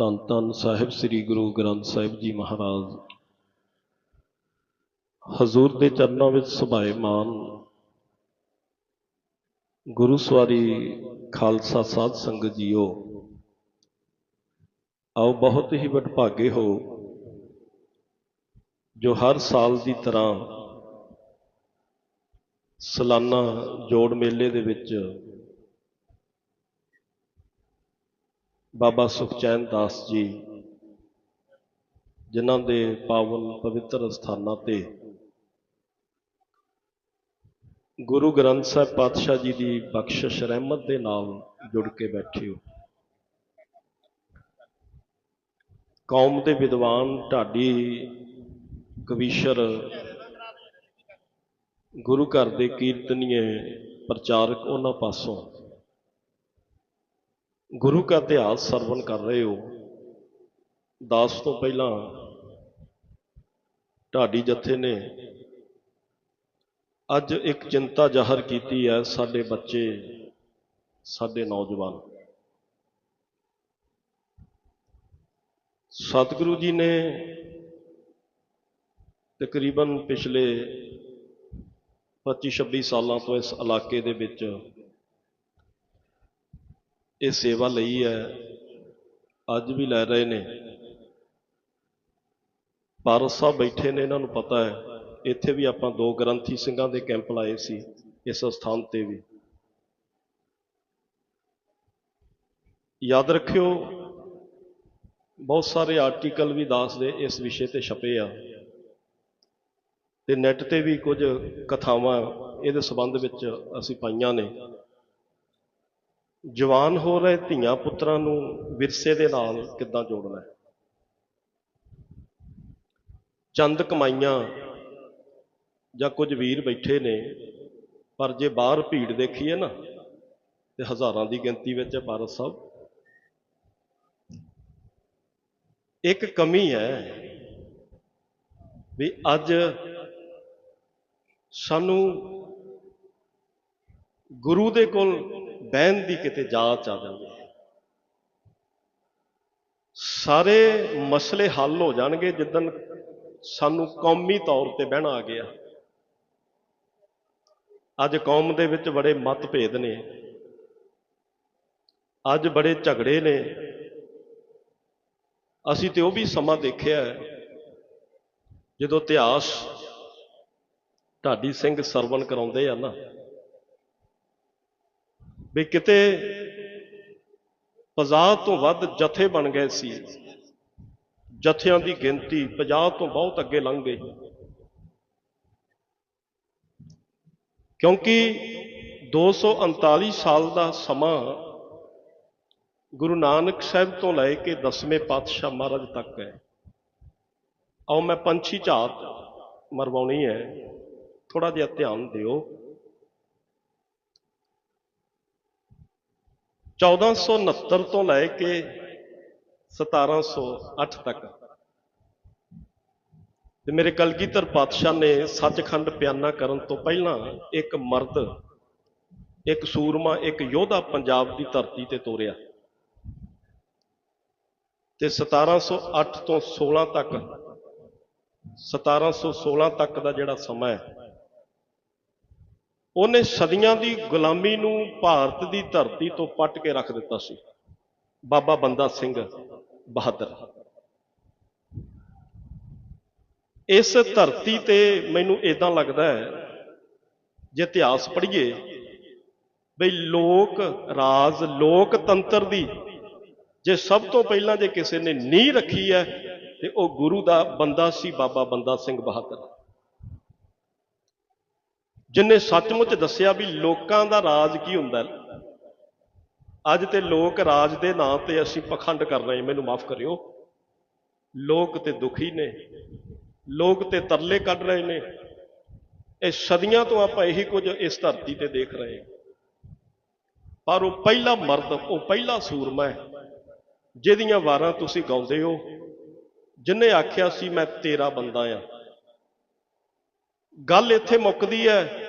ਧੰਨ ਧੰਨ ਸਾਹਿਬ ਸ੍ਰੀ ਗੁਰੂ ਗ੍ਰੰਥ ਸਾਹਿਬ ਜੀ ਮਹਾਰਾਜ। ਹਜ਼ੂਰ ਦੇ ਚਰਨਾਂ ਵਿੱਚ ਸੁਭਾਏਮਾਨ ਗੁਰੂ ਸਵਾਰੀ ਖਾਲਸਾ ਸਾਧ ਸੰਗਤ ਜੀਓ, ਆਓ ਬਹੁਤ ਹੀ ਵਡਭਾਗੇ ਹੋ, ਜੋ ਹਰ ਸਾਲ ਦੀ ਤਰ੍ਹਾਂ ਸਾਲਾਨਾ ਜੋੜ ਮੇਲੇ ਦੇ ਵਿੱਚ ਬਾਬਾ ਸੁਖਚੈਨ ਦਾਸ ਜੀ, ਜਿਨ੍ਹਾਂ ਦੇ ਪਾਵਨ ਪਵਿੱਤਰ ਸਥਾਨਾਂ ਤੇ ਗੁਰੂ ਗ੍ਰੰਥ ਸਾਹਿਬ ਪਾਤਸ਼ਾਹ ਜੀ ਦੀ ਬਖਸ਼ਿਸ਼ ਰਹਿਮਤ ਦੇ ਨਾਲ ਜੁੜ ਕੇ ਬੈਠੇ ਹੋ। ਕੌਮ ਦੇ ਵਿਦਵਾਨ ਢਾਡੀ ਕਵੀਸ਼ਰ ਗੁਰੂ ਘਰ ਦੇ ਕੀਰਤਨੀਏ ਪ੍ਰਚਾਰਕ ਉਹਨਾਂ ਪਾਸੋਂ ਗੁਰੂ ਕਾ ਇਤਿਹਾਸ ਸਰਵਣ ਕਰ ਰਹੇ ਹੋ। ਦਾਸ ਤੋਂ ਪਹਿਲਾਂ ਢਾਡੀ ਜਥੇ ਨੇ ਅੱਜ ਇੱਕ ਚਿੰਤਾ ਜ਼ਾਹਰ ਕੀਤੀ ਹੈ ਸਾਡੇ ਬੱਚੇ, ਸਾਡੇ ਨੌਜਵਾਨ। ਸਤਿਗੁਰੂ ਜੀ ਨੇ ਤਕਰੀਬਨ ਪਿਛਲੇ 25-26 ਸਾਲਾਂ ਤੋਂ ਇਸ ਇਲਾਕੇ ਦੇ ਵਿੱਚ ਇਹ ਸੇਵਾ ਲਈ ਹੈ। ਅੱਜ ਵੀ ਲੈ ਰਹੇ ਨੇ। ਪਾਰਸ ਸਾਹਿਬ ਬੈਠੇ ਨੇ, ਇਹਨਾਂ ਨੂੰ ਪਤਾ ਹੈ। ਇੱਥੇ ਵੀ ਆਪਾਂ ਦੋ ਗ੍ਰੰਥੀ ਸਿੰਘਾਂ ਦੇ ਕੈਂਪ ਲਾਏ ਸੀ, ਇਸ ਸਥਾਨ ਤੇ ਵੀ। ਯਾਦ ਰੱਖਿਓ, ਬਹੁਤ ਸਾਰੇ ਆਰਟੀਕਲ ਵੀ ਦਾਸ ਦੇ ਇਸ ਵਿਸ਼ੇ ਤੇ ਛਪੇ ਆ। ਤੇ ਨੈਟ ਤੇ ਵੀ ਕੁਝ ਕਥਾਵਾਂ ਇਹਦੇ ਸੰਬੰਧ ਵਿੱਚ ਅਸੀਂ ਪਾਈਆਂ ਨੇ। ਜਵਾਨ ਹੋ ਰਹੇ ਧੀਆਂ ਪੁੱਤਰਾਂ ਨੂੰ ਵਿਰਸੇ ਦੇ ਨਾਲ ਕਿੱਦਾਂ ਜੋੜਨਾ ਹੈ? ਚੰਦ ਕਮਾਈਆਂ ਜਾਂ ਕੁਝ ਵੀਰ ਬੈਠੇ ਨੇ, ਪਰ ਜੇ ਬਾਹਰ ਭੀੜ ਦੇਖੀਏ ਨਾ, ਤੇ ਹਜ਼ਾਰਾਂ ਦੀ ਗਿਣਤੀ ਵਿੱਚ ਹੈ ਭਾਰਤ ਸਾਹਿਬ। ਇੱਕ ਕਮੀ ਹੈ ਵੀ ਅੱਜ ਸਾਨੂੰ ਗੁਰੂ ਦੇ ਕੋਲ ਬਹਿਣ ਦੀ ਕਿਤੇ ਜਾਚ ਆ ਜਾਂਦੀ ਹੈ। ਸਾਰੇ ਮਸਲੇ ਹੱਲ ਹੋ ਜਾਣਗੇ ਜਿੱਦਨ ਸਾਨੂੰ ਕੌਮੀ ਤੌਰ ਤੇ ਬਹਿਣਾ ਆ ਗਿਆ। ਅੱਜ ਕੌਮ ਦੇ ਵਿੱਚ ਬੜੇ ਮਤਭੇਦ ਨੇ। ਅੱਜ ਬੜੇ ਝਗੜੇ ਨੇ। ਅਸੀਂ ਤੇ ਉਹ ਵੀ ਸਮਾਂ ਦੇਖਿਆ ਜਦੋਂ ਇਤਿਹਾਸ ਢਾਡੀ ਸਿੰਘ ਸਰਵਣ ਕਰਾਉਂਦੇ ਆ ਨਾ। ਵੀ ਕਿਤੇ 50 ਤੋਂ ਵੱਧ ਜਥੇ ਬਣ ਗਏ ਸੀ। ਜਥਿਆਂ ਦੀ ਗਿਣਤੀ 50 ਤੋਂ ਬਹੁਤ ਅੱਗੇ ਲੰਘ ਗਈ। ਕਿਉਂਕਿ 239 ਸਾਲ ਦਾ ਸਮਾਂ ਗੁਰੂ ਨਾਨਕ ਸਾਹਿਬ ਤੋਂ ਲੈ ਕੇ ਦਸਵੇਂ ਪਾਤਸ਼ਾਹ ਮਹਾਰਾਜ ਤੱਕ ਹੈ। ਆਓ ਮੈਂ ਪੰਛੀ ਝਾਤ ਮਰਵਾਉਣੀ ਹੈ। ਥੋੜਾ ਜਿਹਾ ਧਿਆਨ ਦਿਓ। 1469 ਤੋਂ ਲੈ ਕੇ 1708 ਤੱਕ। ਤੇ ਮੇਰੇ ਕਲਗੀਧਰ ਪਾਤਸ਼ਾਹ ਨੇ ਸੱਚਖੰਡ ਪਿਆਨਾ ਕਰਨ ਤੋਂ ਪਹਿਲਾਂ ਇੱਕ ਮਰਦ, ਇੱਕ ਸੂਰਮਾ, ਇੱਕ ਯੋਧਾ ਪੰਜਾਬ ਦੀ ਧਰਤੀ ਤੇ ਤੋਰਿਆ। ਤੇ 1708 ਤੋਂ 16 ਤੱਕ 1716 ਤੱਕ ਦਾ ਜਿਹੜਾ ਸਮਾਂ ਹੈ ਉਹਨੇ ਸਦੀਆਂ ਦੀ ਗੁਲਾਮੀ ਨੂੰ ਭਾਰਤ ਦੀ ਧਰਤੀ ਤੋਂ ਪੱਟ ਕੇ ਰੱਖ ਦਿੱਤਾ ਸੀ। ਬਾਬਾ ਬੰਦਾ ਸਿੰਘ ਬਹਾਦਰ। ਇਸ ਧਰਤੀ ਤੇ ਮੈਨੂੰ ਇਦਾਂ ਲੱਗਦਾ ਹੈ, ਜੇ ਇਤਿਹਾਸ ਪੜ੍ਹੀਏ, ਬਈ ਲੋਕ ਰਾਜ, ਲੋਕਤੰਤਰ ਦੀ ਜੇ ਸਭ ਤੋਂ ਪਹਿਲਾਂ ਜੇ ਕਿਸੇ ਨੇ ਨੀਂਹ ਰੱਖੀ ਹੈ, ਤੇ ਉਹ ਗੁਰੂ ਦਾ ਬੰਦਾ ਸੀ ਬਾਬਾ ਬੰਦਾ ਸਿੰਘ ਬਹਾਦਰ। ਜਿਨੇ ਸੱਚਮੁੱਚ ਦੱਸਿਆ ਵੀ ਲੋਕਾਂ ਦਾ ਰਾਜ ਕੀ ਹੁੰਦਾ ਅੱਜ ਤੇ ਲੋਕ ਰਾਜ ਦੇ ਨਾਂ ਤੇ ਅਸੀਂ ਪਖੰਡ ਕਰ ਰਹੇ ਮੈਨੂੰ ਮਾਫ ਕਰਿਓ। ਲੋਕ ਤੇ ਦੁਖੀ ਨੇ। ਲੋਕ ਤੇ ਤਰਲੇ ਕੱਢ ਰਹੇ ਨੇ। ਇਹ ਸਦੀਆਂ ਤੋਂ ਆਪਾਂ ਇਹੀ ਕੁਝ ਇਸ ਧਰਤੀ ਤੇ ਦੇਖ ਰਹੇ ਹਾਂ। ਪਰ ਉਹ ਪਹਿਲਾ ਮਰਦ, ਉਹ ਪਹਿਲਾ ਸੂਰਮਾ ਹੈ। ਜਿਹਦੀਆਂ ਵਾਰਾਂ ਤੁਸੀਂ ਗਾਉਂਦੇ ਹੋ, ਜਿਨੇ ਆਖਿਆ ਸੀ ਮੈਂ ਤੇਰਾ ਬੰਦਾ ਆ ਗੱਲ ਇੱਥੇ ਮੁੱਕਦੀ ਹੈ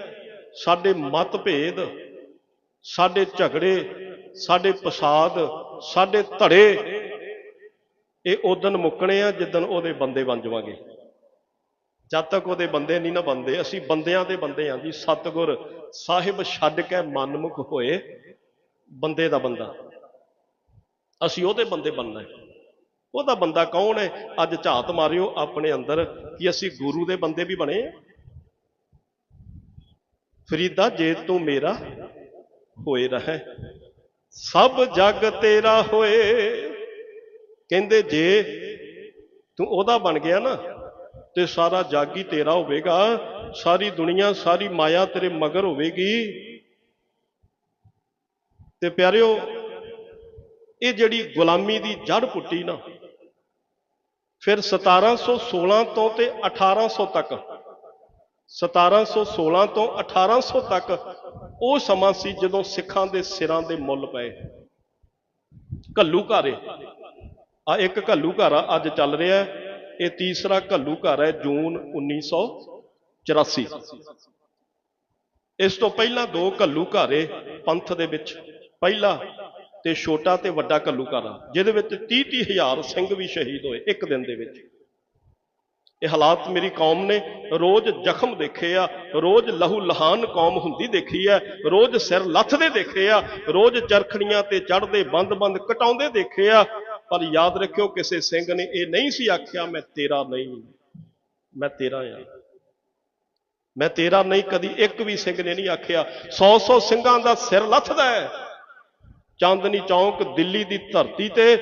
ਸਾਡੇ ਮਤਭੇਦ, ਸਾਡੇ ਝਗੜੇ, ਸਾਡੇ ਪਸਾਦ, ਸਾਡੇ ਧੜੇ, ਇਹ ਉਦਣ ਮੁੱਕਣੇ ਆ ਜਿੱਦਣ ਉਹਦੇ ਬੰਦੇ ਬਣ ਜਾਵਾਂਗੇ। ਜਦ ਤੱਕ ਉਹਦੇ ਬੰਦੇ ਨਹੀਂ ਨਾ ਬੰਦੇ ਅਸੀਂ ਬੰਦਿਆਂ ਦੇ ਬੰਦੇ ਆ ਜੀ। ਸਤਿਗੁਰ ਸਾਹਿਬ ਛੱਡ ਕੇ ਮਨਮੁਖ ਹੋਏ ਬੰਦੇ ਦਾ ਬੰਦਾ। ਅਸੀਂ ਉਹਦੇ ਬੰਦੇ ਬਣਨਾ ਹੈ। ਉਹਦਾ ਬੰਦਾ ਕੌਣ ਹੈ? ਅੱਜ ਝਾਤ ਮਾਰਿਓ ਆਪਣੇ ਅੰਦਰ ਕਿ ਅਸੀਂ ਗੁਰੂ ਦੇ ਬੰਦੇ ਵੀ ਬਣੇ ਆ। ਫਰੀਦਾ ਜੇ ਤੂੰ ਮੇਰਾ ਹੋਏ ਰਹਿ। ਸਭ ਜਗ ਤੇਰਾ ਹੋਏ। ਕਹਿੰਦੇ ਜੇ ਤੂੰ ਉਹਦਾ ਬਣ ਗਿਆ ਨਾ, ਤੇ ਸਾਰਾ ਜੱਗ ਹੀ ਤੇਰਾ ਹੋਵੇਗਾ। ਸਾਰੀ ਦੁਨੀਆ, ਸਾਰੀ ਮਾਇਆ ਤੇਰੇ ਮਗਰ ਹੋਵੇਗੀ। ਤੇ ਪਿਆਰਿਓ, ਇਹ ਜਿਹੜੀ ਗੁਲਾਮੀ ਦੀ ਜੜ ਪੁੱਟੀ ਨਾ, ਫਿਰ 1716 ਤੋਂ ਤੇ 1800 ਤੱਕ 1716 ਤੋਂ 1800 ਤੱਕ ਉਹ ਸਮਾਂ ਸੀ ਜਦੋਂ ਸਿੱਖਾਂ ਦੇ ਸਿਰਾਂ ਦੇ ਮੁੱਲ ਪਏ। ਘੱਲੂ ਘਾਰੇ। ਆ ਇੱਕ ਘੱਲੂ ਘਾਰਾ ਅੱਜ ਚੱਲ ਰਿਹਾ ਇਹ ਤੀਸਰਾ ਘੱਲੂ ਘਾਰਾ ਹੈ, ਜੂਨ 1984 ਇਸ ਤੋਂ ਪਹਿਲਾਂ ਦੋ ਘੱਲੂ ਘਾਰੇ ਪੰਥ ਦੇ ਵਿੱਚ, ਪਹਿਲਾ ਤੇ ਛੋਟਾ ਤੇ ਵੱਡਾ ਘੱਲੂ ਘਾਰਾ, ਜਿਹਦੇ ਵਿੱਚ 30 30 ਹਜ਼ਾਰ ਸਿੰਘ ਵੀ ਸ਼ਹੀਦ ਹੋਏ ਇੱਕ ਦਿਨ ਦੇ ਵਿੱਚ। ਇਹ ਹਾਲਾਤ ਮੇਰੀ ਕੌਮ ਨੇ ਰੋਜ਼ ਜ਼ਖਮ ਦੇਖੇ ਆ, ਰੋਜ਼ ਲਹੂ ਲਹਾਨ ਕੌਮ ਹੁੰਦੀ ਦੇਖੀ ਆ, ਰੋਜ਼ ਸਿਰ ਲੱਥਦੇ ਦੇਖੇ ਆ, ਰੋਜ਼ ਚਰਖੜੀਆਂ ਤੇ ਚੜਦੇ ਬੰਦ-ਬੰਦ ਕਟਾਉਂਦੇ ਦੇਖੇ ਆ। ਪਰ ਯਾਦ ਰੱਖਿਓ ਕਿਸੇ ਸਿੰਘ ਨੇ ਇਹ ਨਹੀਂ ਸੀ ਆਖਿਆ, ਮੈਂ ਤੇਰਾ ਨਹੀਂ, ਮੈਂ ਤੇਰਾ ਆ। ਮੈਂ ਤੇਰਾ ਨਹੀਂ, ਕਦੀ ਇੱਕ ਵੀ ਸਿੰਘ ਨੇ ਨਹੀਂ ਆਖਿਆ। 100-100 ਸਿੰਘਾਂ ਦਾ ਸਿਰ ਲੱਥਦਾ ਹੈ। ਚਾਂਦਨੀ ਚੌਂਕ ਦਿੱਲੀ ਦੀ ਧਰਤੀ ਤੇ,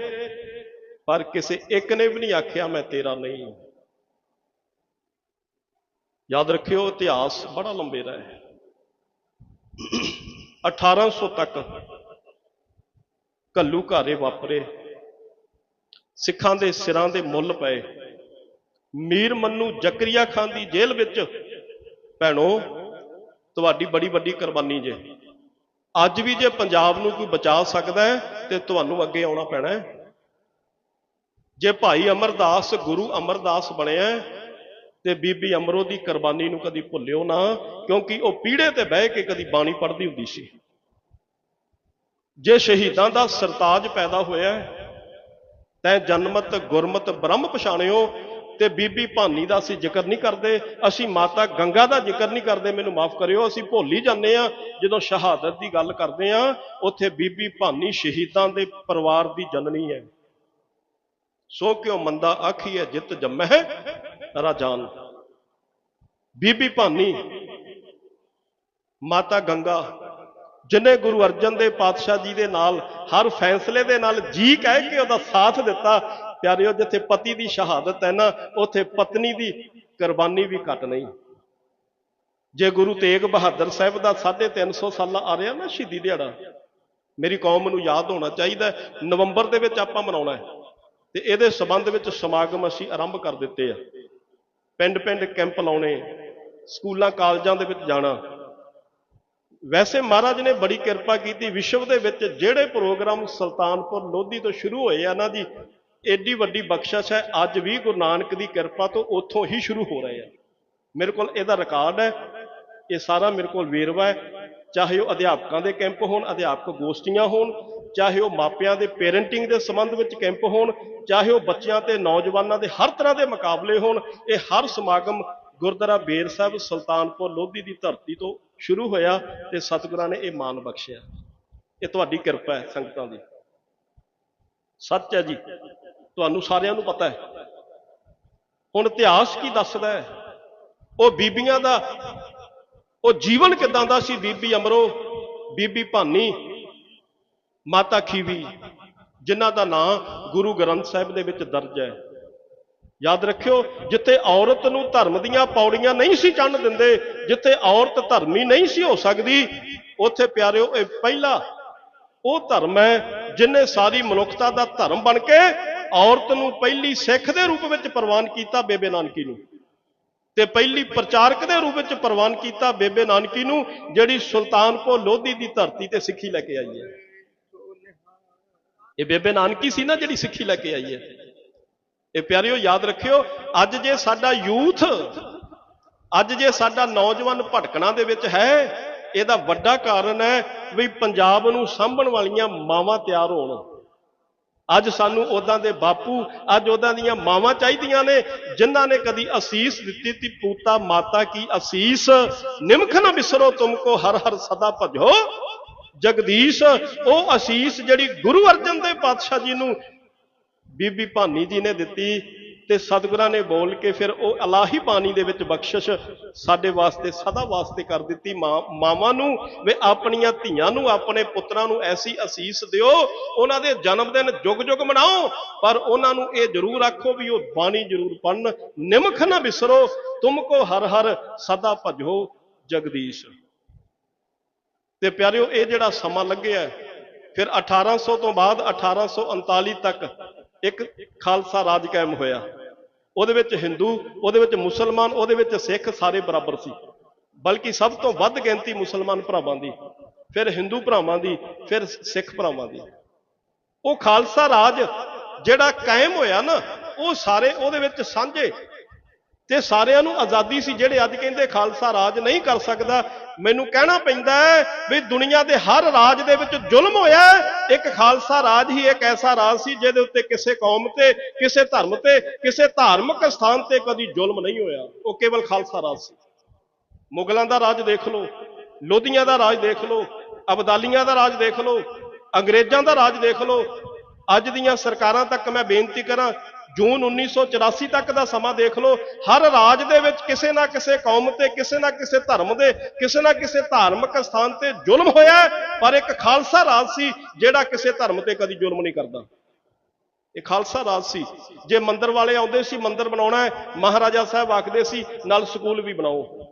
ਪਰ ਕਿਸੇ ਇੱਕ ਨੇ ਵੀ ਨਹੀਂ ਆਖਿਆ, ਮੈਂ ਤੇਰਾ ਨਹੀਂ ਯਾਦ ਰੱਖਿਓ, ਇਤਿਹਾਸ ਬੜਾ ਲੰਬੇਰਾ ਹੈ। 1800 ਤੱਕ ਕੱਲੂ ਘਾਰੇ ਵਾਪਰੇ। ਸਿੱਖਾਂ ਦੇ ਸਿਰਾਂ ਦੇ ਮੁੱਲ ਪਏ। ਮੀਰ ਮੰਨੂ ਜ਼ਕਰੀਆ ਖਾਨ ਦੀ ਜੇਲ੍ਹ ਵਿੱਚ, ਭੈਣੋ, ਤੁਹਾਡੀ ਬੜੀ ਵੱਡੀ ਕੁਰਬਾਨੀ ਜੇ। ਅੱਜ ਵੀ ਜੇ ਪੰਜਾਬ ਨੂੰ ਕੋਈ ਬਚਾ ਸਕਦਾ ਹੈ, ਤੇ ਤੁਹਾਨੂੰ ਅੱਗੇ ਆਉਣਾ ਪੈਣਾ ਹੈ। ਜੇ ਭਾਈ ਅਮਰਦਾਸ, ਗੁਰੂ ਅਮਰਦਾਸ ਬਣਿਆ ਤੇ ਬੀਬੀ ਅਮਰੋ ਦੀ ਕੁਰਬਾਨੀ ਨੂੰ ਕਦੀ ਭੁੱਲਿਓ ਨਾ ਕਿਉਂਕਿ ਉਹ ਪੀੜੇ ਤੇ ਬਹਿ ਕੇ ਕਦੀ ਬਾਣੀ ਪੜ੍ਹਦੀ ਹੁੰਦੀ ਸੀ। ਜੇ ਸ਼ਹੀਦਾਂ ਦਾ ਸਰਤਾਜ ਪੈਦਾ ਹੋਇਆ ਹੈ, ਜਨਮਤ ਗੁਰਮਤ ਬ੍ਰਹਮ ਪਛਾਣਿਓ ਤੇ ਬੀਬੀ ਭਾਨੀ ਦਾ ਅਸੀਂ ਜ਼ਿਕਰ ਨਹੀਂ ਕਰਦੇ ਅਸੀਂ ਮਾਤਾ ਗੰਗਾ ਦਾ ਜ਼ਿਕਰ ਨਹੀਂ ਕਰਦੇ ਮੈਨੂੰ ਮਾਫ ਕਰਿਓ ਅਸੀਂ ਭੁੱਲ ਹੀ ਜਾਂਦੇ ਆ ਜਦੋਂ ਸ਼ਹਾਦਤ ਦੀ ਗੱਲ ਕਰਦੇ ਆ ਉੱਥੇ ਬੀਬੀ ਭਾਨੀ ਸ਼ਹੀਦਾਂ ਦੇ ਪਰਿਵਾਰ ਦੀ ਜਨਨੀ ਹੈ। ਸੋ ਕਿਉ ਮੰਦਾ ਆਖੀਐ, ਜਿਤ ਜੰਮਹਿ ਰਾਜਾਨ ਬੀਬੀ ਭਾਨੀ, ਮਾਤਾ ਗੰਗਾ, ਜਿਨੇ ਗੁਰੂ ਅਰਜਨ ਦੇ ਪਾਤਸ਼ਾਹ ਜੀ ਦੇ ਨਾਲ ਹਰ ਫੈਸਲੇ ਦੇ ਨਾਲ ਜੀ ਕਹਿ ਕੇ ਉਹਦਾ ਸਾਥ ਦਿੱਤਾ, ਪਿਆਰਿਓ, ਜਿੱਥੇ ਪਤੀ ਦੀ ਸ਼ਹਾਦਤ ਹੈ ਨਾ, ਉੱਥੇ ਪਤਨੀ ਦੀ ਕੁਰਬਾਨੀ ਵੀ ਘਟ ਨਹੀਂ। ਜੇ ਗੁਰੂ ਤੇਗ ਬਹਾਦਰ ਸਾਹਿਬ ਦਾ 350 ਸਾਲਾ ਆ ਰਿਹਾ ਨਾ ਸ਼ਹੀਦੀ ਦਿਹਾੜਾ, ਮੇਰੀ ਕੌਮ ਨੂੰ ਯਾਦ ਹੋਣਾ ਚਾਹੀਦਾ, ਨਵੰਬਰ ਦੇ ਵਿੱਚ ਆਪਾਂ ਮਨਾਉਣਾ ਹੈ। ਤੇ ਇਹਦੇ ਸਬੰਧ ਵਿੱਚ ਸਮਾਗਮ ਅਸੀਂ ਆਰੰਭ ਕਰ ਦਿੱਤੇ ਆ। ਪਿੰਡ-ਪਿੰਡ ਕੈਂਪ ਲਾਉਣੇ, ਸਕੂਲਾਂ ਕਾਲਜਾਂ ਦੇ ਵਿੱਚ ਜਾਣਾ। ਵੈਸੇ ਮਹਾਰਾਜ ਨੇ ਬੜੀ ਕਿਰਪਾ ਕੀਤੀ ਵਿਸ਼ਵ ਦੇ ਵਿੱਚ ਜਿਹੜੇ ਪ੍ਰੋਗਰਾਮ ਸੁਲਤਾਨਪੁਰ ਲੋਧੀ ਤੋਂ ਸ਼ੁਰੂ ਹੋਏ ਆ ਨਾ ਜੀ ਏਡੀ ਵੱਡੀ ਬਖਸ਼ਿਸ਼ ਹੈ। ਅੱਜ ਵੀ ਗੁਰੂ ਨਾਨਕ ਦੀ ਕਿਰਪਾ ਤੋਂ ਉੱਥੋਂ ਹੀ ਸ਼ੁਰੂ ਹੋ ਰਹੇ ਆ। ਮੇਰੇ ਕੋਲ ਇਹਦਾ ਰਿਕਾਰਡ ਹੈ। ਇਹ ਸਾਰਾ ਮੇਰੇ ਕੋਲ ਵੇਰਵਾ ਹੈ। ਚਾਹੇ ਉਹ ਅਧਿਆਪਕਾਂ ਦੇ ਕੈਂਪ ਹੋਣ, ਅਧਿਆਪਕ ਗੋਸ਼ਟੀਆਂ ਹੋਣ ਚਾਹੇ ਉਹ ਮਾਪਿਆਂ ਦੇ ਪੇਰੈਂਟਿੰਗ ਦੇ ਸੰਬੰਧ ਵਿੱਚ ਕੈਂਪ ਹੋਣ, ਚਾਹੇ ਉਹ ਬੱਚਿਆਂ ਤੇ ਨੌਜਵਾਨਾਂ ਦੇ ਹਰ ਤਰ੍ਹਾਂ ਦੇ ਮੁਕਾਬਲੇ ਹੋਣ, ਇਹ ਹਰ ਸਮਾਗਮ ਗੁਰਦੁਆਰਾ ਬੇਰ ਸਾਹਿਬ ਸੁਲਤਾਨਪੁਰ ਲੋਧੀ ਦੀ ਧਰਤੀ ਤੋਂ ਸ਼ੁਰੂ ਹੋਇਆ ਤੇ ਸਤਿਗੁਰਾਂ ਨੇ ਇਹ ਮਾਨ ਬਖਸ਼ਿਆ। ਇਹ ਤੁਹਾਡੀ ਕਿਰਪਾ ਹੈ ਸੰਗਤਾਂ ਦੀ। ਸੱਚ ਹੈ ਜੀ। ਤੁਹਾਨੂੰ ਸਾਰਿਆਂ ਨੂੰ ਪਤਾ ਹੈ। ਹੁਣ ਇਤਿਹਾਸ ਕੀ ਦੱਸਦਾ ਹੈ? ਉਹ ਬੀਬੀਆਂ ਦਾ, ਉਹ ਜੀਵਨ ਕਿਦਾਂ ਦਾ ਸੀ? ਬੀਬੀ ਅਮਰੋ, ਬੀਬੀ ਭਾਨੀ ਮਾਤਾ ਖੀਵੀ, ਜਿਨ੍ਹਾਂ ਦਾ ਨਾਂ ਗੁਰੂ ਗ੍ਰੰਥ ਸਾਹਿਬ ਦੇ ਵਿੱਚ ਦਰਜ ਹੈ। ਯਾਦ ਰੱਖਿਓ, ਜਿੱਥੇ ਔਰਤ ਨੂੰ ਧਰਮ ਦੀਆਂ ਪੌੜੀਆਂ ਨਹੀਂ ਸੀ ਚੰਨ ਦਿੰਦੇ, ਜਿੱਥੇ ਔਰਤ ਧਰਮੀ ਨਹੀਂ ਸੀ ਹੋ ਸਕਦੀ, ਉੱਥੇ ਪਿਆਰਿਓ, ਇਹ ਪਹਿਲਾ ਉਹ ਧਰਮ ਹੈ ਜਿਨੇ ਸਾਰੀ ਮਨੁੱਖਤਾ ਦਾ ਧਰਮ ਬਣ ਕੇ ਔਰਤ ਨੂੰ ਪਹਿਲੀ ਸਿੱਖ ਦੇ ਰੂਪ ਵਿੱਚ ਪ੍ਰਵਾਨ ਕੀਤਾ ਬੇਬੇ ਨਾਨਕੀ ਨੂੰ ਤੇ ਪਹਿਲੀ ਪ੍ਰਚਾਰਕ ਦੇ ਰੂਪ ਵਿੱਚ ਪ੍ਰਵਾਨ ਕੀਤਾ ਬੇਬੇ ਨਾਨਕੀ ਨੂੰ, ਜਿਹੜੀ ਸੁਲਤਾਨਪੁਰ ਲੋਧੀ ਦੀ ਧਰਤੀ ਤੇ ਸਿੱਖੀ ਲੈ ਕੇ ਆਈ ਹੈ। ਇਹ ਬੇਬੇ ਨਾਨਕੀ ਸੀ ਨਾ ਜਿਹੜੀ ਸਿੱਖੀ ਲੈ ਕੇ ਆਈ ਹੈ। ਇਹ ਪਿਆਰਿਓ, ਯਾਦ ਰੱਖਿਓ, ਅੱਜ ਜੇ ਸਾਡਾ ਯੂਥ, ਅੱਜ ਜੇ ਸਾਡਾ ਨੌਜਵਾਨ ਭਟਕਣਾ ਦੇ ਵਿੱਚ ਹੈ, ਇਹਦਾ ਵੱਡਾ ਕਾਰਨ ਹੈ ਵੀ ਪੰਜਾਬ ਨੂੰ ਸਾਂਭਣ ਵਾਲੀਆਂ ਮਾਵਾਂ ਤਿਆਰ ਹੋਣ। ਅੱਜ ਸਾਨੂੰ ਉਦਾਂ ਦੇ ਬਾਪੂ, ਅੱਜ ਉਦਾਂ ਦੀਆਂ ਮਾਵਾਂ ਚਾਹੀਦੀਆਂ ਨੇ, ਜਿਨ੍ਹਾਂ ਨੇ ਕਦੀ ਅਸੀਸ ਦਿੱਤੀ ਤੀ, ਪੂਤਾ ਮਾਤਾ ਕੀ ਅਸੀਸ, ਨਿਮਖ ਨਾ ਬਿਸਰੋ ਤੁਮਕੋ ਹਰ ਹਰ ਸਦਾ ਭਜੋ। ਜਗਦੀਸ਼, ਉਹ ਅਸੀਸ ਜਿਹੜੀ ਗੁਰੂ ਅਰਜਨ ਦੇਵ ਪਾਤਸ਼ਾਹ ਜੀ ਨੂੰ ਬੀਬੀ ਭਾਨੀ ਜੀ ਨੇ ਦਿੱਤੀ ਤੇ ਸਤਿਗੁਰਾਂ ਨੇ ਬੋਲ ਕੇ ਫਿਰ ਉਹ ਅਲਾਹੀ ਬਾਣੀ ਦੇ ਵਿੱਚ ਬਖਸ਼ਿਸ਼ ਸਾਡੇ ਵਾਸਤੇ, ਸਦਾ ਵਾਸਤੇ ਕਰ ਦਿੱਤੀ ਮਾਂ, ਮਾਵਾਂ ਨੂੰ, ਵੇ ਆਪਣੀਆਂ ਧੀਆਂ ਨੂੰ, ਆਪਣੇ ਪੁੱਤਰਾਂ ਨੂੰ ਐਸੀ ਅਸੀਸ ਦਿਓ, ਉਹਨਾਂ ਦੇ ਜਨਮ ਦਿਨ ਜੁਗ ਜੁਗ ਮਨਾਓ, ਪਰ ਉਹਨਾਂ ਨੂੰ ਇਹ ਜ਼ਰੂਰ ਆਖੋ ਵੀ ਉਹ ਬਾਣੀ ਜ਼ਰੂਰ ਪੜਨ ਨਿਮਖ ਨਾ ਵਿਸਰੋ ਤੁਮਕੋ ਹਰ ਹਰ ਸਦਾ ਭਜੋ ਜਗਦੀਸ਼। ਤੇ ਪਿਆਰਿਓ ਇਹ ਜਿਹੜਾ ਸਮਾਂ ਲੱਗਿਆ ਹੈ, ਫਿਰ 1800 ਤੋਂ ਬਾਅਦ 1839 ਤੱਕ ਇੱਕ ਖਾਲਸਾ ਰਾਜ ਕਾਇਮ ਹੋਇਆ। ਉਹਦੇ ਵਿੱਚ ਹਿੰਦੂ ਉਹਦੇ ਵਿੱਚ ਮੁਸਲਮਾਨ ਉਹਦੇ ਵਿੱਚ ਸਿੱਖ ਸਾਰੇ ਬਰਾਬਰ ਸੀ। ਬਲਕਿ ਸਭ ਤੋਂ ਵੱਧ ਗਿਣਤੀ ਮੁਸਲਮਾਨ ਭਰਾਵਾਂ ਦੀ ਫਿਰ ਹਿੰਦੂ ਭਰਾਵਾਂ ਦੀ ਫਿਰ ਸਿੱਖ ਭਰਾਵਾਂ ਦੀ। ਉਹ ਖਾਲਸਾ ਰਾਜ ਜਿਹੜਾ ਕਾਇਮ ਹੋਇਆ ਨਾ ਉਹ ਸਾਰੇ ਉਹਦੇ ਵਿੱਚ ਸਾਂਝੇ ਤੇ ਸਾਰਿਆਂ ਨੂੰ ਆਜ਼ਾਦੀ ਸੀ ਜਿਹੜੇ ਅੱਜ ਕਹਿੰਦੇ ਖਾਲਸਾ ਰਾਜ ਨਹੀਂ ਕਰ ਸਕਦਾ। ਮੈਨੂੰ ਕਹਿਣਾ ਪੈਂਦਾ ਹੈ ਵੀ ਦੁਨੀਆ ਦੇ ਹਰ ਰਾਜ ਦੇ ਵਿੱਚ ਜ਼ੁਲਮ ਹੋਇਆ ਇੱਕ ਖਾਲਸਾ ਰਾਜ ਹੀ ਇੱਕ ਐਸਾ ਰਾਜ ਸੀ ਜਿਹਦੇ ਉੱਤੇ ਕਿਸੇ ਕੌਮ ਤੇ, ਕਿਸੇ ਧਰਮ ਤੇ, ਕਿਸੇ ਧਾਰਮਿਕ ਸਥਾਨ ਤੇ ਕਦੀ ਜ਼ੁਲਮ ਨਹੀਂ ਹੋਇਆ। ਉਹ ਕੇਵਲ ਖਾਲਸਾ ਰਾਜ ਸੀ। ਮੁਗਲਾਂ ਦਾ ਰਾਜ ਦੇਖ ਲਓ, ਲੋਧੀਆਂ ਦਾ ਰਾਜ ਦੇਖ ਲਓ, ਅਬਦਾਲੀਆਂ ਦਾ ਰਾਜ ਦੇਖ ਲਓ, ਅੰਗਰੇਜ਼ਾਂ ਦਾ ਰਾਜ ਦੇਖ ਲਓ। ਅੱਜ ਦੀਆਂ ਸਰਕਾਰਾਂ ਤੱਕ ਮੈਂ ਬੇਨਤੀ ਕਰਾਂ ਜੂਨ 1984 ਤੱਕ ਦਾ ਸਮਾਂ ਦੇਖ ਲਓ, ਹਰ ਰਾਜ ਦੇ ਵਿੱਚ ਕਿਸੇ ਨਾ ਕਿਸੇ ਕੌਮ ਤੇ, ਕਿਸੇ ਨਾ ਕਿਸੇ ਧਰਮ ਦੇ, ਕਿਸੇ ਨਾ ਕਿਸੇ ਧਾਰਮਿਕ ਸਥਾਨ ਤੇ ਜ਼ੁਲਮ ਹੋਇਆ ਪਰ ਇੱਕ ਖਾਲਸਾ ਰਾਜ ਸੀ ਜਿਹੜਾ ਕਿਸੇ ਧਰਮ ਤੇ ਕਦੀ ਜ਼ੁਲਮ ਨਹੀਂ ਕਰਦਾ। ਇਹ ਖਾਲਸਾ ਰਾਜ ਸੀ। ਜੇ ਮੰਦਰ ਵਾਲੇ ਆਉਂਦੇ ਸੀ, ਮੰਦਰ ਬਣਾਉਣਾ ਹੈ, ਮਹਾਰਾਜਾ ਸਾਹਿਬ ਆਖਦੇ ਸੀ, ਨਾਲ ਸਕੂਲ ਵੀ ਬਣਾਓ।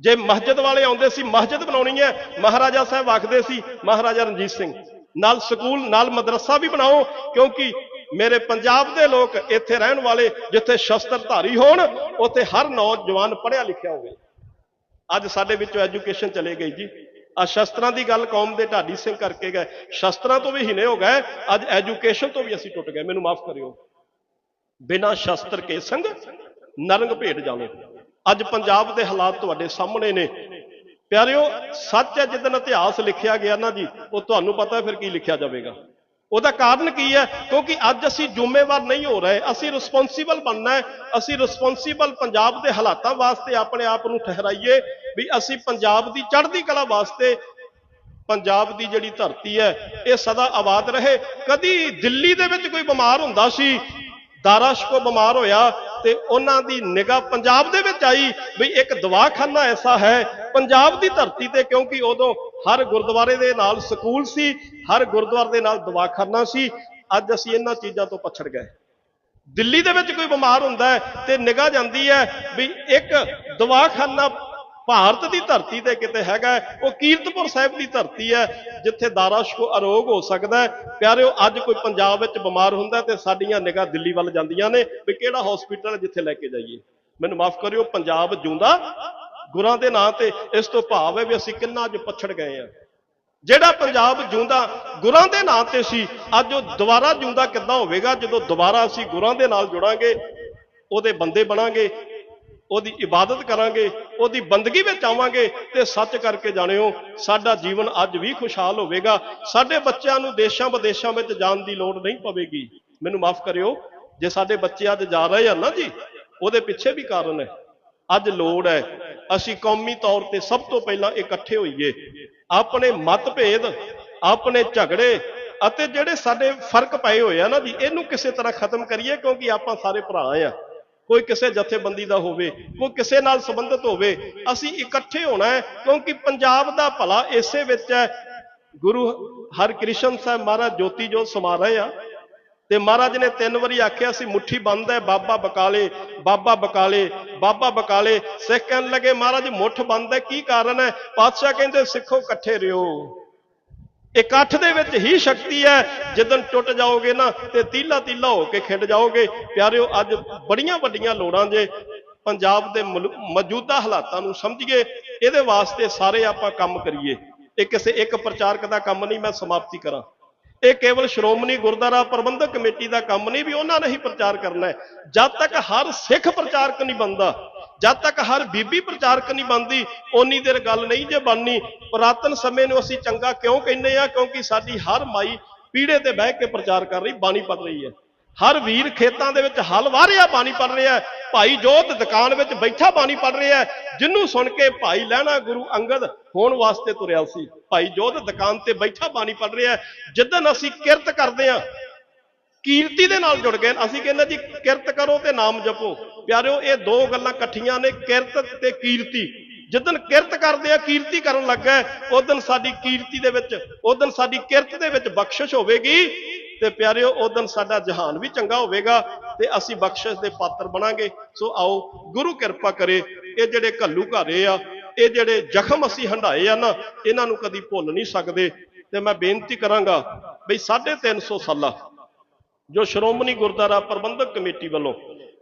ਜੇ ਮਸਜਿਦ ਵਾਲੇ ਆਉਂਦੇ ਸੀ, ਮਸਜਿਦ ਬਣਾਉਣੀ ਹੈ? ਮਹਾਰਾਜਾ ਸਾਹਿਬ ਆਖਦੇ ਸੀ, ਮਹਾਰਾਜਾ ਰਣਜੀਤ ਸਿੰਘ, ਨਾਲ ਸਕੂਲ, ਨਾਲ ਮਦਰਸਾ ਵੀ ਬਣਾਓ, ਕਿਉਂਕਿ ਮੇਰੇ ਪੰਜਾਬ ਦੇ ਲੋਕ ਇੱਥੇ ਰਹਿਣ ਵਾਲੇ ਜਿੱਥੇ ਸ਼ਸਤਰ ਧਾਰੀ ਹੋਣ, ਉੱਥੇ ਹਰ ਨੌਜਵਾਨ ਪੜ੍ਹਿਆ ਲਿਖਿਆ ਹੋਵੇ। ਅੱਜ ਸਾਡੇ ਵਿੱਚੋਂ ਐਜੂਕੇਸ਼ਨ ਚਲੇ ਗਈ ਜੀ। ਆ ਸ਼ਸਤਰਾਂ ਦੀ ਗੱਲ ਕੌਮ ਦੇ ਢਾਡੀ ਸਿੰਘ ਕਰਕੇ ਗਏ। ਸ਼ਸਤਰਾਂ ਤੋਂ ਵੀ ਹਿਨੇ ਹੋ ਗਏ। ਅੱਜ ਐਜੂਕੇਸ਼ਨ ਤੋਂ ਵੀ ਅਸੀਂ ਟੁੱਟ ਗਏ। ਮੈਨੂੰ ਮਾਫ ਕਰਿਓ। ਬਿਨਾ ਸ਼ਸਤਰ ਕੇ ਸੰਗ ਨਰੰਗ ਭੇਟ ਜਾਣੋ ਅੱਜ ਪੰਜਾਬ ਦੇ ਹਾਲਾਤ ਤੁਹਾਡੇ ਸਾਹਮਣੇ ਨੇ। ਪਿਆਰਿਓ, ਸੱਚ ਹੈ ਜਿੱਦਨ ਇਤਿਹਾਸ ਲਿਖਿਆ ਗਿਆ ਨਾ ਜੀ, ਉਹ ਤੁਹਾਨੂੰ ਪਤਾ ਫਿਰ ਕੀ ਲਿਖਿਆ ਜਾਵੇਗਾ। ਉਹਦਾ ਕਾਰਨ ਕੀ ਹੈ? ਕਿਉਂਕਿ ਅੱਜ ਅਸੀਂ ਜ਼ਿੰਮੇਵਾਰ ਨਹੀਂ ਹੋ ਰਹੇ। ਅਸੀਂ ਰਿਸਪੌਂਸੀਬਲ ਬਣਨਾ ਹੈ। ਅਸੀਂ ਰਿਸਪੌਂਸੀਬਲ ਪੰਜਾਬ ਦੇ ਹਾਲਾਤਾਂ ਵਾਸਤੇ ਆਪਣੇ ਆਪ ਨੂੰ ਠਹਿਰਾਈਏ ਵੀ ਅਸੀਂ ਪੰਜਾਬ ਦੀ ਚੜ੍ਹਦੀ ਕਲਾ ਵਾਸਤੇ ਪੰਜਾਬ ਦੀ ਜਿਹੜੀ ਧਰਤੀ ਹੈ, ਇਹ ਸਦਾ ਆਬਾਦ ਰਹੇ। ਕਦੀ ਦਿੱਲੀ ਦੇ ਵਿੱਚ ਕੋਈ ਬਿਮਾਰ ਹੁੰਦਾ ਸੀ ਦਾਰਾਸ਼ਕੋ ਬਿਮਾਰ ਹੋਇਆ ਤੇ ਉਹਨਾਂ ਦੀ ਨਿਗਾਹ ਪੰਜਾਬ ਦੇ ਵਿੱਚ ਆਈ ਵੀ ਇੱਕ ਦਵਾਖਾਨਾ ਐਸਾ ਹੈ, ਪੰਜਾਬ ਦੀ ਧਰਤੀ ਤੇ ਕਿਉਂਕਿ ਉਦੋਂ ਹਰ ਗੁਰਦੁਆਰੇ ਦੇ ਨਾਲ ਸਕੂਲ ਸੀ, ਹਰ ਗੁਰਦੁਆਰੇ ਦੇ ਨਾਲ ਦਵਾਖਾਨਾ ਸੀ। ਅੱਜ ਅਸੀਂ ਇਹਨਾਂ ਚੀਜ਼ਾਂ ਤੋਂ ਪਛੜ ਗਏ। ਦਿੱਲੀ ਦੇ ਵਿੱਚ ਕੋਈ ਬਿਮਾਰ ਹੁੰਦਾ ਹੈ ਤੇ ਨਿਗਾਹ ਜਾਂਦੀ ਹੈ ਵੀ ਇੱਕ ਦਵਾਖਾਨਾ ਭਾਰਤ ਦੀ ਧਰਤੀ ਤੇ ਕਿਤੇ ਹੈਗਾ ਉਹ ਕੀਰਤਪੁਰ ਸਾਹਿਬ ਦੀ ਧਰਤੀ ਹੈ, ਜਿੱਥੇ ਦਾਰਾ ਦਾਰਾਸ਼ਕੋ ਅਰੋਗ ਹੋ ਸਕਦਾ ਹੈ। ਪਿਆਰਿਓ, ਅੱਜ ਕੋਈ ਪੰਜਾਬ ਵਿੱਚ ਬਿਮਾਰ ਹੁੰਦਾ ਹੈ ਤੇ ਸਾਡੀਆਂ ਨਿਗਾਹ ਦਿੱਲੀ ਵੱਲ ਜਾਂਦੀਆਂ ਨੇ ਵੀ ਕਿਹੜਾ ਹਸਪੀਟਲ ਜਿੱਥੇ ਲੈ ਕੇ ਜਾਈਏ। ਮੈਨੂੰ ਮਾਫ ਕਰਿਓ, ਪੰਜਾਬ ਜਿਉਂਦਾ ਗੁਰਾਂ ਦੇ ਨਾਂ ਤੇ ਇਸ ਤੋਂ ਭਾਵ ਹੈ ਵੀ ਅਸੀਂ ਕਿੰਨਾ ਅੱਜ ਪਛੜ ਗਏ ਆ ਜਿਹੜਾ ਪੰਜਾਬ ਜਿਉਂਦਾ ਗੁਰਾਂ ਦੇ ਨਾਂ ਤੇ ਸੀ, ਅੱਜ ਉਹ ਦੁਬਾਰਾ ਜਿਉਂਦਾ ਕਿੱਦਾਂ ਹੋਵੇਗਾ? ਜਦੋਂ ਦੁਬਾਰਾ ਅਸੀਂ ਗੁਰਾਂ ਦੇ ਨਾਲ ਜੁੜਾਂਗੇ, ਉਹਦੇ ਬੰਦੇ ਬਣਾਂਗੇ, ਉਹਦੀ ਇਬਾਦਤ ਕਰਾਂਗੇ, ਉਹਦੀ ਬੰਦਗੀ ਵਿੱਚ ਆਵਾਂਗੇ, ਤੇ ਸੱਚ ਕਰਕੇ ਜਾਣਿਓ, ਸਾਡਾ ਜੀਵਨ ਅੱਜ ਵੀ ਖੁਸ਼ਹਾਲ ਹੋਵੇਗਾ। ਸਾਡੇ ਬੱਚਿਆਂ ਨੂੰ ਦੇਸ਼ਾਂ ਵਿਦੇਸ਼ਾਂ ਵਿੱਚ ਜਾਣ ਦੀ ਲੋੜ ਨਹੀਂ ਪਵੇਗੀ। ਮੈਨੂੰ ਮਾਫ ਕਰਿਓ, ਜੇ ਸਾਡੇ ਬੱਚੇ ਅੱਜ ਜਾ ਰਹੇ ਆ ਨਾ ਜੀ, ਉਹਦੇ ਪਿੱਛੇ ਵੀ ਕਾਰਨ ਹੈ। ਅੱਜ ਲੋੜ ਹੈ ਅਸੀਂ ਕੌਮੀ ਤੌਰ ਤੇ ਸਭ ਤੋਂ ਪਹਿਲਾਂ ਇਕੱਠੇ ਹੋਈਏ। ਆਪਣੇ ਮਤਭੇਦ, ਆਪਣੇ ਝਗੜੇ ਅਤੇ ਜਿਹੜੇ ਸਾਡੇ ਫ਼ਰਕ ਪਏ ਹੋਏ ਆ ਨਾ ਜੀ, ਇਹਨੂੰ ਕਿਸੇ ਤਰ੍ਹਾਂ ਖਤਮ ਕਰੀਏ ਕਿਉਂਕਿ ਆਪਾਂ ਸਾਰੇ ਭਰਾ ਆ। ਕੋਈ ਕਿਸੇ ਜਥੇਬੰਦੀ ਦਾ ਹੋਵੇ, ਕੋਈ ਕਿਸੇ ਨਾਲ ਸੰਬੰਧਿਤ ਹੋਵੇ, ਅਸੀਂ ਇਕੱਠੇ ਹੋਣਾ ਹੈ ਕਿਉਂਕਿ ਪੰਜਾਬ ਦਾ ਭਲਾ ਇਸੇ ਵਿੱਚ ਹੈ। ਗੁਰੂ ਹਰਕ੍ਰਿਸ਼ਨ ਸਾਹਿਬ ਮਹਾਰਾਜ ਜੋਤੀ ਜੋਤ ਸਮਾ ਰਹੇ ਆ। ਤੇ ਮਹਾਰਾਜ ਨੇ ਤਿੰਨ ਵਾਰੀ ਆਖਿਆ ਸੀ, ਮੁੱਠੀ ਬੰਦ ਹੈ, ਬਾਬਾ ਬਕਾਲੇ ਬਾਬਾ ਬਕਾਲੇ ਬਾਬਾ ਬਕਾਲੇ। ਸਿੱਖ ਕਹਿਣ ਲੱਗੇ, ਮਹਾਰਾਜ, ਮੁੱਠ ਬੰਦ ਹੈ, ਕੀ ਕਾਰਨ ਹੈ? ਪਾਤਸ਼ਾਹ ਕਹਿੰਦੇ, ਸਿੱਖੋ, ਇਕੱਠੇ ਰਿਓ। ਇਕੱਠ ਦੇ ਵਿੱਚ ਹੀ ਸ਼ਕਤੀ ਹੈ ਜਦੋਂ ਟੁੱਟ ਜਾਓਗੇ ਨਾ, ਤੇ ਤੀਲਾ ਤੀਲਾ ਹੋ ਕੇ ਖਿੰਡ ਜਾਓਗੇ। ਪਿਆਰਿਓ, ਅੱਜ ਬੜੀਆਂ ਵੱਡੀਆਂ ਲੋੜਾਂ ਜੇ ਪੰਜਾਬ ਦੇ ਮੌਜੂਦਾ ਹਾਲਾਤਾਂ ਨੂੰ ਸਮਝੀਏ, ਇਹਦੇ ਵਾਸਤੇ ਸਾਰੇ ਆਪਾਂ ਕੰਮ ਕਰੀਏ। ਇਹ ਕਿਸੇ ਇੱਕ ਪ੍ਰਚਾਰਕ ਦਾ ਕੰਮ ਨਹੀਂ, ਮੈਂ ਸਮਾਪਤੀ ਕਰਾਂ। ਇਹ ਕੇਵਲ ਸ਼੍ਰੋਮਣੀ ਗੁਰਦੁਆਰਾ ਪ੍ਰਬੰਧਕ ਕਮੇਟੀ ਦਾ ਕੰਮ ਨਹੀਂ ਵੀ ਉਹਨਾਂ ਨੇ ਹੀ ਪ੍ਰਚਾਰ ਕਰਨਾ ਹੈ। ਜਦ ਤੱਕ ਹਰ ਸਿੱਖ ਪ੍ਰਚਾਰਕ ਨਹੀਂ ਬਣਦਾ, ਜਦ ਤੱਕ ਹਰ ਬੀਬੀ ਪ੍ਰਚਾਰਕ ਨਹੀਂ ਬਣਦੀ, ਓਨੀ ਦੇਰ ਗੱਲ ਨਹੀਂ ਜੇ ਬਣਨੀ। ਪੁਰਾਤਨ ਸਮੇਂ ਨੂੰ ਅਸੀਂ ਚੰਗਾ ਕਿਉਂ ਕਹਿੰਦੇ ਆ ਕਿਉਂਕਿ ਸਾਡੀ ਹਰ ਮਾਈ ਪੀੜੇ ਤੇ ਬਹਿ ਕੇ ਪ੍ਰਚਾਰ ਕਰ ਰਹੀ, ਬਾਣੀ ਪੜ ਰਹੀ ਹੈ। ਹਰ ਵੀਰ ਖੇਤਾਂ ਦੇ ਵਿੱਚ ਹਲ ਵਾਹ ਰਿਹਾ ਬਾਣੀ ਪੜ ਰਿਹਾ ਭਾਈ ਜੋਤ ਦੁਕਾਨ ਵਿੱਚ ਬੈਠਾ ਬਾਣੀ ਪੜ ਰਿਹਾ ਹੈ। ਜਿਹਨੂੰ ਸੁਣ ਕੇ ਭਾਈ ਲਹਿਣਾ ਗੁਰੂ ਅੰਗਦ ਹੋਣ ਵਾਸਤੇ ਤੁਰਿਆ ਸੀ। ਭਾਈ ਜੋਤ ਦੁਕਾਨ ਤੇ ਬੈਠਾ ਬਾਣੀ ਪੜ ਰਿਹਾ ਹੈ। ਜਿੱਦਣ ਅਸੀਂ ਕਿਰਤ ਕਰਦੇ ਹਾਂ, ਕੀਰਤੀ ਦੇ ਨਾਲ ਜੁੜ ਗਏ ਅਸੀਂ ਕਹਿੰਦੇ ਜੀ, ਕਿਰਤ ਕਰੋ ਤੇ ਨਾਮ ਜਪੋ। ਪਿਆਰਿਓ, ਇਹ ਦੋ ਗੱਲਾਂ ਇਕੱਠੀਆਂ ਨੇ, ਕਿਰਤ ਤੇ ਕੀਰਤੀ। ਜਿੱਦਨ ਕਿਰਤ ਕਰਦੇ ਆ ਕੀਰਤੀ ਕਰਨ ਲੱਗਾ ਉਦੋਂ ਸਾਡੀ ਕੀਰਤੀ ਦੇ ਵਿੱਚ, ਉਦੋਂ ਸਾਡੀ ਕਿਰਤ ਦੇ ਵਿੱਚ ਬਖਸ਼ਿਸ਼ ਹੋਵੇਗੀ। ਤੇ ਪਿਆਰਿਓ ਉਦੋਂ ਸਾਡਾ ਜਹਾਨ ਵੀ ਚੰਗਾ ਹੋਵੇਗਾ ਤੇ ਅਸੀਂ ਬਖਸ਼ਿਸ਼ ਦੇ ਪਾਤਰ ਬਣਾਂਗੇ। ਸੋ ਆਓ, ਗੁਰੂ ਕਿਰਪਾ ਕਰੇ, ਇਹ ਜਿਹੜੇ ਘੱਲੂ ਘਾਰੇ ਆ, ਇਹ ਜਿਹੜੇ ਜ਼ਖਮ ਅਸੀਂ ਹੰਡਾਏ ਆ ਨਾ, ਇਹਨਾਂ ਨੂੰ ਕਦੀ ਭੁੱਲ ਨਹੀਂ ਸਕਦੇ। ਤੇ ਮੈਂ ਬੇਨਤੀ ਕਰਾਂਗਾ ਬਈ 350 ਸਾਲਾ, ਜੋ ਸ਼੍ਰੋਮਣੀ ਗੁਰਦੁਆਰਾ ਪ੍ਰਬੰਧਕ ਕਮੇਟੀ ਵੱਲੋਂ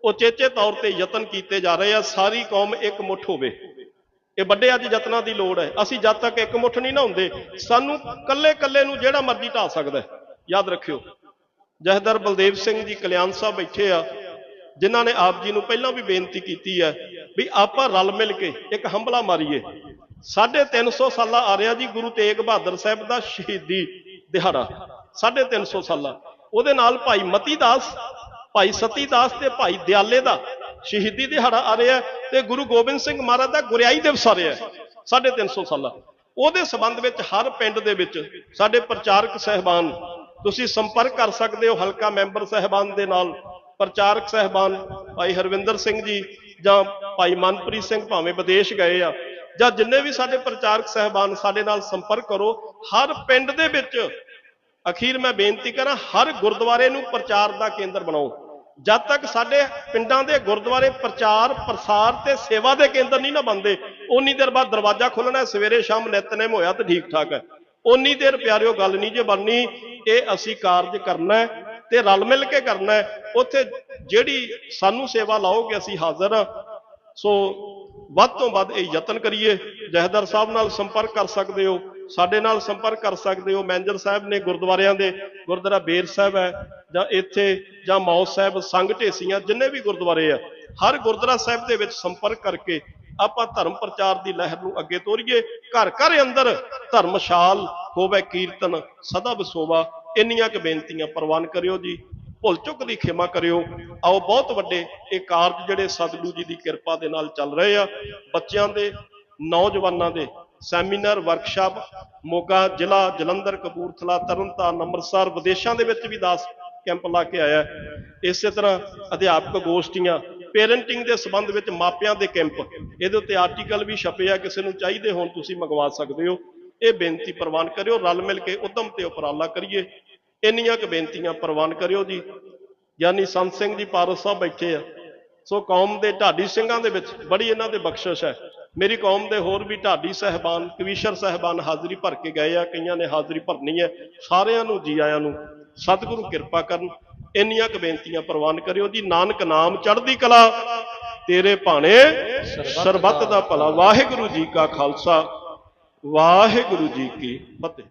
ਉਚੇਚੇ ਤੌਰ ਤੇ ਯਤਨ ਕੀਤੇ ਜਾ ਰਹੇ ਆ, ਸਾਰੀ ਕੌਮ ਇੱਕ ਮੁੱਠ ਹੋਵੇ। ਇਹ ਵੱਡੇ ਅੱਜ ਯਤਨਾਂ ਦੀ ਲੋੜ ਹੈ। ਅਸੀਂ ਜਦ ਤੱਕ ਇੱਕ ਮੁੱਠ ਨਹੀਂ ਨਾ ਹੁੰਦੇ, ਸਾਨੂੰ ਕੱਲੇ ਕੱਲੇ ਨੂੰ ਜਿਹੜਾ ਮਰਜ਼ੀ ਢਾ ਸਕਦਾ ਹੈ। ਯਾਦ ਰੱਖਿਓ, ਜਹਦਰ ਬਲਦੇਵ ਸਿੰਘ ਜੀ ਕਲਿਆਣ ਸਾਹਿਬ ਬੈਠੇ ਆ, ਜਿਨ੍ਹਾਂ ਨੇ ਆਪ ਜੀ ਨੂੰ ਪਹਿਲਾਂ ਵੀ ਬੇਨਤੀ ਕੀਤੀ ਹੈ ਵੀ ਆਪਾਂ ਰਲ ਮਿਲ ਕੇ ਇੱਕ ਹੰਬਲਾ ਮਾਰੀਏ। 350 ਸਾਲਾ ਆ ਰਿਹਾ ਜੀ ਗੁਰੂ ਤੇਗ ਬਹਾਦਰ ਸਾਹਿਬ ਦਾ ਸ਼ਹੀਦੀ ਦਿਹਾੜਾ 350 ਸਾਲਾਂ। ਉਹਦੇ ਨਾਲ ਭਾਈ ਮਤੀ ਦਾਸ, ਭਾਈ ਸਤੀ ਦਾਸ ਤੇ ਭਾਈ ਦਿਆਲੇ ਦਾ ਸ਼ਹੀਦੀ ਦਿਹਾੜਾ ਆ ਰਿਹਾ ਤੇ ਗੁਰੂ ਗੋਬਿੰਦ ਸਿੰਘ ਮਹਾਰਾਜ ਦਾ ਗੁਰਿਆਈ ਦਿਵਸ ਆ ਰਿਹਾ ਹੈ 350 ਸਾਲਾਂ। ਉਹਦੇ ਸੰਬੰਧ ਵਿੱਚ ਹਰ ਪਿੰਡ ਦੇ ਵਿੱਚ ਸਾਡੇ ਪ੍ਰਚਾਰਕ ਸਹਿਬਾਨ ਤੁਸੀਂ ਸੰਪਰਕ ਕਰ ਸਕਦੇ ਹੋ ਹਲਕਾ ਮੈਂਬਰ ਸਹਿਬਾਨ ਦੇ ਨਾਲ, ਪ੍ਰਚਾਰਕ ਸਹਿਬਾਨ ਭਾਈ ਹਰਵਿੰਦਰ ਸਿੰਘ ਜੀ ਜਾਂ ਭਾਈ ਮਨਪ੍ਰੀਤ ਸਿੰਘ ਭਾਵੇਂ ਵਿਦੇਸ਼ ਗਏ ਆ, ਜਾਂ ਜਿੰਨੇ ਵੀ ਸਾਡੇ ਪ੍ਰਚਾਰਕ ਸਹਿਬਾਨ ਸਾਡੇ ਨਾਲ ਸੰਪਰਕ ਕਰੋ, ਹਰ ਪਿੰਡ ਦੇ ਵਿੱਚ ਅਖੀਰ ਮੈਂ ਬੇਨਤੀ ਕਰਾਂ, ਹਰ ਗੁਰਦੁਆਰੇ ਨੂੰ ਪ੍ਰਚਾਰ ਦਾ ਕੇਂਦਰ ਬਣਾਓ। ਜਦ ਤੱਕ ਸਾਡੇ ਪਿੰਡਾਂ ਦੇ ਗੁਰਦੁਆਰੇ ਪ੍ਰਚਾਰ, ਪ੍ਰਸਾਰ ਤੇ ਸੇਵਾ ਦੇ ਕੇਂਦਰ ਨਹੀਂ ਨਾ ਬਣਦੇ, ਉਨੀ ਦੇਰ ਬਾਅਦ ਦਰਵਾਜ਼ਾ ਖੁੱਲਣਾ, ਸਵੇਰੇ ਸ਼ਾਮ ਨਿਤਨੇਮ ਹੋਇਆ ਤੇ ਠੀਕ ਠਾਕ ਹੈ। ਉਨੀ ਦੇਰ ਪਿਆਰਿਓ ਗੱਲ ਨਹੀਂ ਜੇ ਬਣਨੀ, ਇਹ ਅਸੀਂ ਕਾਰਜ ਕਰਨਾ ਤੇ ਰਲ ਮਿਲ ਕੇ ਕਰਨਾ ਉੱਥੇ ਜਿਹੜੀ ਸਾਨੂੰ ਸੇਵਾ ਲਾਓਗੇ ਅਸੀਂ ਹਾਜ਼ਰ ਹਾਂ। ਸੋ ਵੱਧ ਤੋਂ ਵੱਧ ਇਹ ਯਤਨ ਕਰੀਏ। ਜਹਦਰ ਸਾਹਿਬ ਨਾਲ ਸੰਪਰਕ ਕਰ ਸਕਦੇ ਹੋ, ਸਾਡੇ ਨਾਲ ਸੰਪਰਕ ਕਰ ਸਕਦੇ ਹੋ। ਮੈਨੇਜਰ ਸਾਹਿਬ ਨੇ ਗੁਰਦੁਆਰਿਆਂ ਦੇ, ਗੁਰਦੁਆਰਾ ਬੇਰ ਸਾਹਿਬ ਹੈ ਜਾਂ ਇੱਥੇ ਜਾਂ ਮੌਤ ਸਾਹਿਬ, ਸੰਘ ਢੇਸੀਆਂ, ਜਿੰਨੇ ਵੀ ਗੁਰਦੁਆਰੇ ਆ, ਹਰ ਗੁਰਦੁਆਰਾ ਸਾਹਿਬ ਦੇ ਵਿੱਚ ਸੰਪਰਕ ਕਰਕੇ ਆਪਾਂ ਧਰਮ ਪ੍ਰਚਾਰ ਦੀ ਲਹਿਰ ਨੂੰ ਅੱਗੇ ਤੋਰੀਏ। ਘਰ ਘਰ ਅੰਦਰ ਧਰਮਸ਼ਾਲ ਹੋਵੇ, ਕੀਰਤਨ, ਸਦਾ ਵਸੋਵਾ, ਇੰਨੀਆਂ ਕੁ ਬੇਨਤੀਆਂ ਪ੍ਰਵਾਨ ਕਰਿਓ ਜੀ। ਭੁੱਲ ਚੁੱਕ ਦੀ ਖਿਮਾ ਕਰਿਓ। ਆਓ, ਬਹੁਤ ਵੱਡੇ ਇਹ ਕਾਰਜ ਜਿਹੜੇ ਸਤਿਗੁਰੂ ਜੀ ਦੀ ਕਿਰਪਾ ਦੇ ਨਾਲ ਚੱਲ ਰਹੇ ਆ। ਬੱਚਿਆਂ ਦੇ, ਨੌਜਵਾਨਾਂ ਦੇ, ਸੈਮੀਨਾਰ, ਵਰਕਸ਼ਾਪ, ਮੋਗਾ ਜ਼ਿਲ੍ਹਾ, ਜਲੰਧਰ, ਕਪੂਰਥਲਾ ਤਰਨਤਾਰਨ ਅੰਮ੍ਰਿਤਸਰ, ਵਿਦੇਸ਼ਾਂ ਦੇ ਵਿੱਚ ਵੀ ਦਾਸ ਕੈਂਪ ਲਾ ਕੇ ਆਇਆ। ਇਸੇ ਤਰ੍ਹਾਂ ਅਧਿਆਪਕ ਗੋਸ਼ਟੀਆਂ ਪੇਰੈਂਟਿੰਗ ਦੇ ਸੰਬੰਧ ਵਿੱਚ ਮਾਪਿਆਂ ਦੇ ਕੈਂਪ। ਇਹਦੇ ਉੱਤੇ ਆਰਟੀਕਲ ਵੀ ਛਪੇ ਆ, ਕਿਸੇ ਨੂੰ ਚਾਹੀਦੇ ਹੋਣ ਤੁਸੀਂ ਮੰਗਵਾ ਸਕਦੇ ਹੋ। ਇਹ ਬੇਨਤੀ ਪ੍ਰਵਾਨ ਕਰਿਓ, ਰਲ ਮਿਲ ਕੇ ਉਦਮ ਤੇ ਉਪਰਾਲਾ ਕਰੀਏ। ਇੰਨੀਆਂ ਕੁ ਬੇਨਤੀਆਂ ਪ੍ਰਵਾਨ ਕਰਿਓ ਜੀ। ਯਾਨੀ ਸੰਤ ਸਿੰਘ ਜੀ ਪਾਰਸ ਸਾਹਿਬ ਬੈਠੇ ਆ। ਸੋ ਕੌਮ ਦੇ ਢਾਡੀ ਸਿੰਘਾਂ ਦੇ ਵਿੱਚ ਬੜੀ ਇਹਨਾਂ ਦੇ ਬਖਸ਼ਿਸ਼ ਹੈ। ਮੇਰੀ ਕੌਮ ਦੇ ਹੋਰ ਵੀ ਢਾਡੀ ਸਹਿਬਾਨ, ਕਵੀਸ਼ਰ ਸਹਿਬਾਨ ਹਾਜ਼ਰੀ ਭਰ ਕੇ ਗਏ ਆ। ਕਈਆਂ ਨੇ ਹਾਜ਼ਰੀ ਭਰਨੀ ਹੈ। ਸਾਰਿਆਂ ਨੂੰ, ਜੀ ਆਇਆਂ ਨੂੰ ਸਤਿਗੁਰੂ ਕਿਰਪਾ ਕਰਨ। ਇੰਨੀਆਂ ਕੁ ਬੇਨਤੀਆਂ ਪ੍ਰਵਾਨ ਕਰਿਓ ਜੀ। ਨਾਨਕ ਨਾਮ ਚੜ੍ਹਦੀ ਕਲਾ, ਤੇਰੇ ਭਾਣੇ ਸਰਬੱਤ ਦਾ ਭਲਾ। ਵਾਹਿਗੁਰੂ ਜੀ ਕਾ ਖਾਲਸਾ, ਵਾਹਿਗੁਰੂ ਜੀ ਕੀ ਫਤਿਹ।